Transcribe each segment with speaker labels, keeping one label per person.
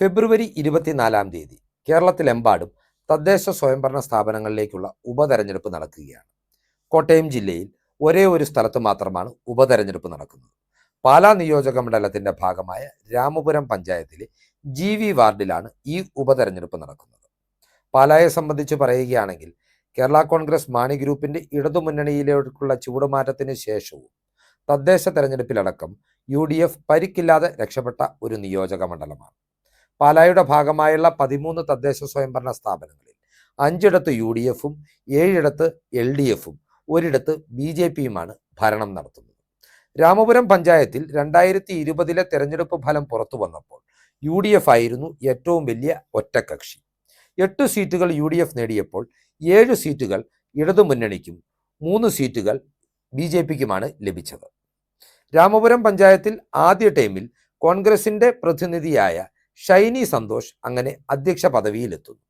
Speaker 1: ഫെബ്രുവരി ഇരുപത്തിനാലാം തീയതി കേരളത്തിലെമ്പാടും തദ്ദേശ സ്വയംഭരണ സ്ഥാപനങ്ങളിലേക്കുള്ള ഉപതെരഞ്ഞെടുപ്പ് നടക്കുകയാണ്. കോട്ടയം ജില്ലയിൽ ഒരേ ഒരു സ്ഥലത്ത് മാത്രമാണ് ഉപതെരഞ്ഞെടുപ്പ് നടക്കുന്നത്. പാലാ നിയോജക മണ്ഡലത്തിന്റെ ഭാഗമായ രാമപുരം പഞ്ചായത്തിലെ ജി വി വാർഡിലാണ് ഈ ഉപതെരഞ്ഞെടുപ്പ് നടക്കുന്നത്. പാലായെ സംബന്ധിച്ച് പറയുകയാണെങ്കിൽ കേരള കോൺഗ്രസ് മാണി ഗ്രൂപ്പിന്റെ ഇടതുമുന്നണിയിലേക്കുള്ള ചൂടുമാറ്റത്തിന് ശേഷവും തദ്ദേശ തെരഞ്ഞെടുപ്പിലടക്കം യു ഡി എഫ് പരിക്കില്ലാതെ രക്ഷപ്പെട്ട ഒരു നിയോജക മണ്ഡലമാണ്. പാലായുടെ ഭാഗമായുള്ള പതിമൂന്ന് തദ്ദേശ സ്വയംഭരണ സ്ഥാപനങ്ങളിൽ അഞ്ചിടത്ത് യു ഡി എഫും ഏഴിടത്ത് എൽ ഡി എഫും ഒരിടത്ത് ബി ജെ പിയുമാണ് ഭരണം നടത്തുന്നത്. രാമപുരം പഞ്ചായത്തിൽ രണ്ടായിരത്തി ഇരുപതിലെ തെരഞ്ഞെടുപ്പ് ഫലം പുറത്തു വന്നപ്പോൾ യു ഡി എഫ് ആയിരുന്നു ഏറ്റവും വലിയ ഒറ്റക്കക്ഷി. എട്ട് സീറ്റുകൾ യു ഡി എഫ് നേടിയപ്പോൾ ഏഴ് സീറ്റുകൾ ഇടതുമുന്നണിക്കും മൂന്ന് സീറ്റുകൾ ബി ജെ പിക്കുമാണ് ലഭിച്ചത്. രാമപുരം പഞ്ചായത്തിൽ ആദ്യ ടൈമിൽ കോൺഗ്രസിന്റെ പ്രതിനിധിയായ ഷൈനി സന്തോഷ് അങ്ങനെ അധ്യക്ഷ പദവിയിലെത്തുന്നു.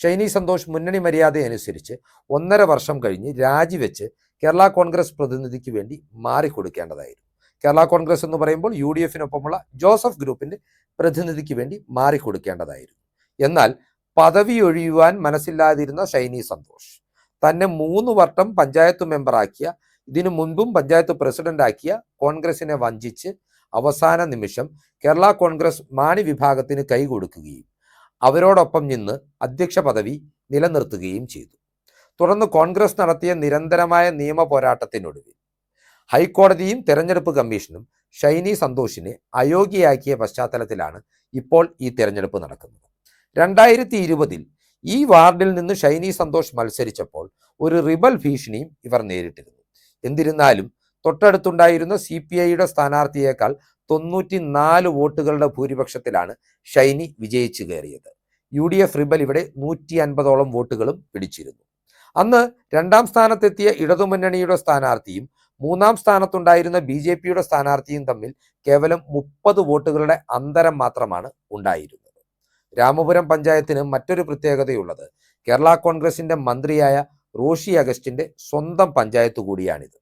Speaker 1: ഷൈനി സന്തോഷ് മുന്നണി മര്യാദ അനുസരിച്ച് ഒന്നര വർഷം കഴിഞ്ഞ് രാജിവെച്ച് കേരള കോൺഗ്രസ് പ്രതിനിധിക്ക് വേണ്ടി മാറിക്കൊടുക്കേണ്ടതായിരുന്നു. കേരള കോൺഗ്രസ് എന്ന് പറയുമ്പോൾ യു ഡി എഫിനൊപ്പമുള്ള ജോസഫ് ഗ്രൂപ്പിന്റെ പ്രതിനിധിക്ക് വേണ്ടി മാറിക്കൊടുക്കേണ്ടതായിരുന്നു. എന്നാൽ പദവി ഒഴിയുവാൻ മനസ്സില്ലാതിരുന്ന ഷൈനി സന്തോഷ് തന്നെ മൂന്ന് വട്ടം പഞ്ചായത്ത് മെമ്പറാക്കിയ ഇതിനു മുൻപും പഞ്ചായത്ത് പ്രസിഡന്റ് ആക്കിയ കോൺഗ്രസിനെ വഞ്ചിച്ച് അവസാന നിമിഷം കേരള കോൺഗ്രസ് മാണി വിഭാഗത്തിന് കൈകൊടുക്കുകയും അവരോടൊപ്പം നിന്ന് അധ്യക്ഷ പദവി നിലനിർത്തുകയും ചെയ്തു. തുടർന്ന് കോൺഗ്രസ് നടത്തിയ നിരന്തരമായ നിയമ പോരാട്ടത്തിനൊടുവിൽ ഹൈക്കോടതിയും തെരഞ്ഞെടുപ്പ് കമ്മീഷനും ഷൈനി സന്തോഷിനെ അയോഗ്യയാക്കിയ പശ്ചാത്തലത്തിലാണ് ഇപ്പോൾ ഈ തെരഞ്ഞെടുപ്പ് നടക്കുന്നത്. രണ്ടായിരത്തി ഇരുപതിൽ ഈ വാർഡിൽ നിന്ന് ഷൈനി സന്തോഷ് മത്സരിച്ചപ്പോൾ ഒരു റിബൽ ഭീഷണിയും ഇവർ നേരിട്ടിരുന്നു. എന്നിരുന്നാലും തൊട്ടടുത്തുണ്ടായിരുന്ന സി പി ഐയുടെ സ്ഥാനാർത്ഥിയേക്കാൾ തൊണ്ണൂറ്റി നാല് വോട്ടുകളുടെ ഭൂരിപക്ഷത്തിലാണ് ഷൈനി വിജയിച്ചു കയറിയത്. യു ഡി എഫ് റിബൽ ഇവിടെ നൂറ്റി അൻപതോളം വോട്ടുകളും പിടിച്ചിരുന്നു. അന്ന് രണ്ടാം സ്ഥാനത്തെത്തിയ ഇടതുമുന്നണിയുടെ സ്ഥാനാർത്ഥിയും മൂന്നാം സ്ഥാനത്തുണ്ടായിരുന്ന ബി ജെ പിയുടെ സ്ഥാനാർത്ഥിയും തമ്മിൽ കേവലം മുപ്പത് വോട്ടുകളുടെ അന്തരം മാത്രമാണ് ഉണ്ടായിരുന്നത്. രാമപുരം പഞ്ചായത്തിന് മറ്റൊരു പ്രത്യേകതയുള്ളത് കേരള കോൺഗ്രസിന്റെ മന്ത്രിയായ റോഷി അഗസ്റ്റിന്റെ സ്വന്തം പഞ്ചായത്ത് കൂടിയാണിത്.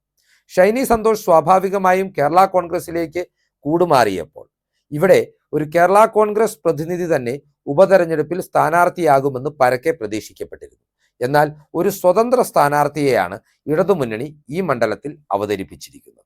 Speaker 1: ഷൈനി സന്തോഷ് സ്വാഭാവികമായും കേരള കോൺഗ്രസിലേക്ക് കൂടുമാറിയപ്പോൾ. ഇവിടെ ഒരു കേരള കോൺഗ്രസ് പ്രതിനിധി തന്നെ ഉപതെരഞ്ഞെടുപ്പിൽ സ്ഥാനാർത്ഥിയാകുമെന്ന് പരക്കെ പ്രതീക്ഷിക്കപ്പെട്ടിരുന്നു. എന്നാൽ ഒരു സ്വതന്ത്ര സ്ഥാനാർത്ഥിയെയാണ് ഇടതുമുന്നണി ഈ മണ്ഡലത്തിൽ അവതരിപ്പിച്ചിരിക്കുന്നത്.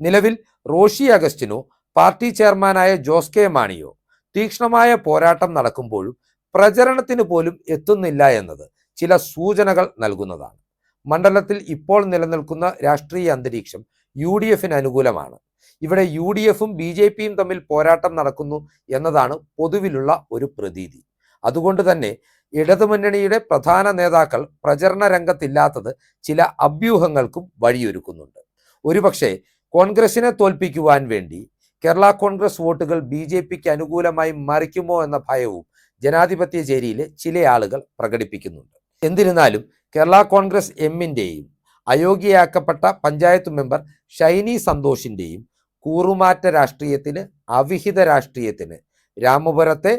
Speaker 1: നിലവിൽ റോഷി അഗസ്റ്റിനോ പാർട്ടി ചെയർമാനായ ജോസ് കെ മാണിയോ തീക്ഷ്ണമായ പോരാട്ടം നടക്കുമ്പോഴും പ്രചരണത്തിന് പോലും എത്തുന്നില്ല എന്നത് ചില സൂചനകൾ നൽകുന്നതാണ്. മണ്ഡലത്തിൽ ഇപ്പോൾ നിലനിൽക്കുന്ന രാഷ്ട്രീയ അന്തരീക്ഷം യു ഡി എഫിന് അനുകൂലമാണ്. ഇവിടെ യു ഡി എഫും ബി ജെ പിയും തമ്മിൽ പോരാട്ടം നടക്കുന്നു എന്നതാണ് പൊതുവിലുള്ള ഒരു പ്രതീതി. അതുകൊണ്ട് തന്നെ ഇടതുമുന്നണിയുടെ പ്രധാന നേതാക്കൾ പ്രചരണ രംഗത്തില്ലാത്തത് ചില അഭ്യൂഹങ്ങൾക്കും വഴിയൊരുക്കുന്നുണ്ട്. ഒരുപക്ഷെ കോൺഗ്രസിനെ തോൽപ്പിക്കുവാൻ വേണ്ടി കേരള കോൺഗ്രസ് വോട്ടുകൾ ബി ജെ പിക്ക് അനുകൂലമായി മറിക്കുമോ എന്ന ഭയവും ജനാധിപത്യ ചേരിയിലെ ചില ആളുകൾ പ്രകടിപ്പിക്കുന്നുണ്ട്. എന്നിരുന്നാലും കേരള കോൺഗ്രസ് എമ്മിന്റെയും അയോഗ്യയാക്കപ്പെട്ട പഞ്ചായത്ത് മെമ്പർ ഷൈനി സന്തോഷിന്റെയും കൂറുമാറ്റ രാഷ്ട്രീയത്തിന് അവിഹിത രാഷ്ട്രീയത്തിന് രാമപുരത്തെ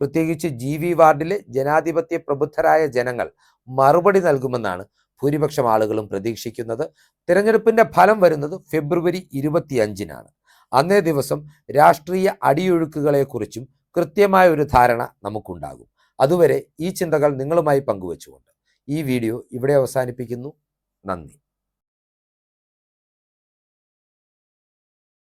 Speaker 1: പ്രത്യേകിച്ച് ജി വി വാർഡിലെ ജനാധിപത്യ പ്രബുദ്ധരായ ജനങ്ങൾ മറുപടി നൽകുമെന്നാണ് ഭൂരിപക്ഷം ആളുകളും പ്രതീക്ഷിക്കുന്നത്. തിരഞ്ഞെടുപ്പിന്റെ ഫലം വരുന്നത് ഫെബ്രുവരി ഇരുപത്തിയഞ്ചിനാണ്. അന്നേ ദിവസം രാഷ്ട്രീയ അടിയൊഴുക്കുകളെക്കുറിച്ചും കൃത്യമായ ഒരു ധാരണ നമുക്കുണ്ടാകും. അതുവരെ ഈ ചിന്തകൾ നിങ്ങളുമായി പങ്കുവച്ചുകൊണ്ട് ഈ വീഡിയോ ഇവിടെ അവസാനിപ്പിക്കുന്നു. നന്ദി.